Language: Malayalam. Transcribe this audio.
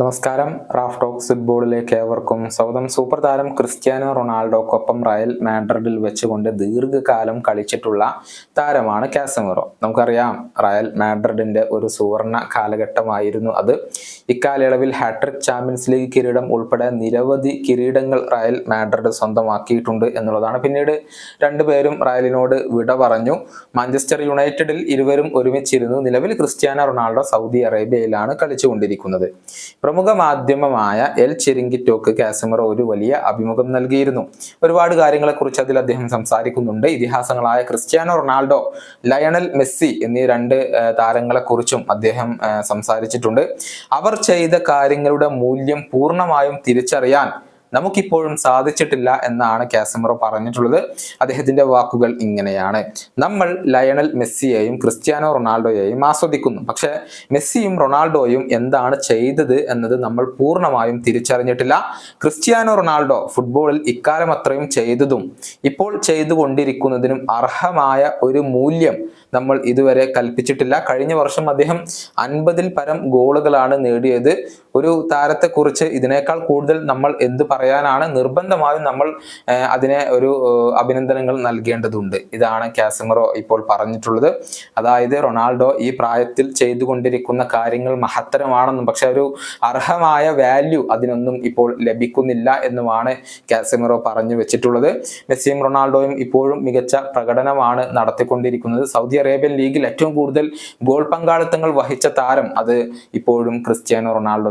നമസ്കാരം. റാഫ് ടോക്സ് ഫുട്ബോളിലേക്ക് ഏവർക്കും സ്വന്തം സൂപ്പർ താരം ക്രിസ്ത്യാനോ റൊണാൾഡോക്കൊപ്പം റയൽ മാഡ്രിഡിൽ വെച്ചുകൊണ്ട് ദീർഘകാലം കളിച്ചിട്ടുള്ള താരമാണ് കാസമിറോ. നമുക്കറിയാം റയൽ മാഡ്രിഡിന്റെ ഒരു സുവർണ കാലഘട്ടമായിരുന്നു അത്. ഇക്കാലയളവിൽ ഹാട്രിക് ചാമ്പ്യൻസ് ലീഗ് കിരീടം ഉൾപ്പെടെ നിരവധി കിരീടങ്ങൾ റയൽ മാഡ്രിഡ് സ്വന്തമാക്കിയിട്ടുണ്ട് എന്നുള്ളതാണ്. പിന്നീട് രണ്ടുപേരും റയലിനോട് വിട പറഞ്ഞു. മാഞ്ചസ്റ്റർ യുണൈറ്റഡിൽ ഇരുവരും ഒരുമിച്ചിരുന്നു. നിലവിൽ ക്രിസ്ത്യാനോ റൊണാൾഡോ സൗദി അറേബ്യയിലാണ് കളിച്ചുകൊണ്ടിരിക്കുന്നത്. പ്രമുഖ മാധ്യമമായ എൽ ചെരിങ്കിറ്റോക്ക് കാസമറോ ഒരു വലിയ അഭിമുഖം നൽകിയിരുന്നു. ഒരുപാട് കാര്യങ്ങളെക്കുറിച്ച് അതിൽ അദ്ദേഹം സംസാരിക്കുന്നുണ്ട്. ഇതിഹാസങ്ങളായ ക്രിസ്ത്യാനോ റൊണാൾഡോ ലയണൽ മെസ്സി എന്നീ രണ്ട് താരങ്ങളെക്കുറിച്ചും അദ്ദേഹം സംസാരിച്ചിട്ടുണ്ട്. അവർ ചെയ്ത കാര്യങ്ങളുടെ മൂല്യം പൂർണമായും തിരിച്ചറിയാൻ നമുക്കിപ്പോഴും സാധിച്ചിട്ടില്ല എന്നാണ് കാസമറോ പറഞ്ഞിട്ടുള്ളത്. അദ്ദേഹത്തിന്റെ വാക്കുകൾ ഇങ്ങനെയാണ്. നമ്മൾ ലയണൽ മെസ്സിയെയും ക്രിസ്ത്യാനോ റൊണാൾഡോയെയും ആസ്വദിക്കുന്നു. പക്ഷെ മെസ്സിയും റൊണാൾഡോയും എന്താണ് ചെയ്തത് എന്നത് നമ്മൾ പൂർണമായും തിരിച്ചറിഞ്ഞിട്ടില്ല. ക്രിസ്ത്യാനോ റൊണാൾഡോ ഫുട്ബോളിൽ ഇക്കാലം അത്രയും ചെയ്തതും ഇപ്പോൾ ചെയ്തുകൊണ്ടിരിക്കുന്നതിനും അർഹമായ ഒരു മൂല്യം നമ്മൾ ഇതുവരെ കൽപ്പിച്ചിട്ടില്ല. കഴിഞ്ഞ വർഷം അദ്ദേഹം അൻപതിൽ പരം ഗോളുകളാണ് നേടിയത്. ഒരു താരത്തെ കുറിച്ച് ഇതിനേക്കാൾ കൂടുതൽ നമ്മൾ എന്ത് പറയാനാണ് നിർബന്ധമായും നമ്മൾ അതിനെ ഒരു അഭിനന്ദനങ്ങൾ നൽകേണ്ടതുണ്ട്. ഇതാണ് കാസമറോ ഇപ്പോൾ പറഞ്ഞിട്ടുള്ളത്. അതായത് റൊണാൾഡോ ഈ പ്രായത്തിൽ ചെയ്തുകൊണ്ടിരിക്കുന്ന കാര്യങ്ങൾ മഹത്തരമാണെന്നും പക്ഷെ ഒരു അർഹമായ വാല്യൂ അതിനൊന്നും ഇപ്പോൾ ലഭിക്കുന്നില്ല എന്നുമാണ് കാസമറോ പറഞ്ഞു വെച്ചിട്ടുള്ളത്. മെസ്സിയും റൊണാൾഡോയും ഇപ്പോഴും മികച്ച പ്രകടനമാണ് നടത്തിക്കൊണ്ടിരിക്കുന്നത്. സൗദി അറേബ്യൻ ലീഗിൽ ഏറ്റവും കൂടുതൽ ഗോൾ പങ്കാളിത്തങ്ങൾ വഹിച്ച താരം അത് ഇപ്പോഴും ക്രിസ്ത്യാനോ റൊണാൾഡോ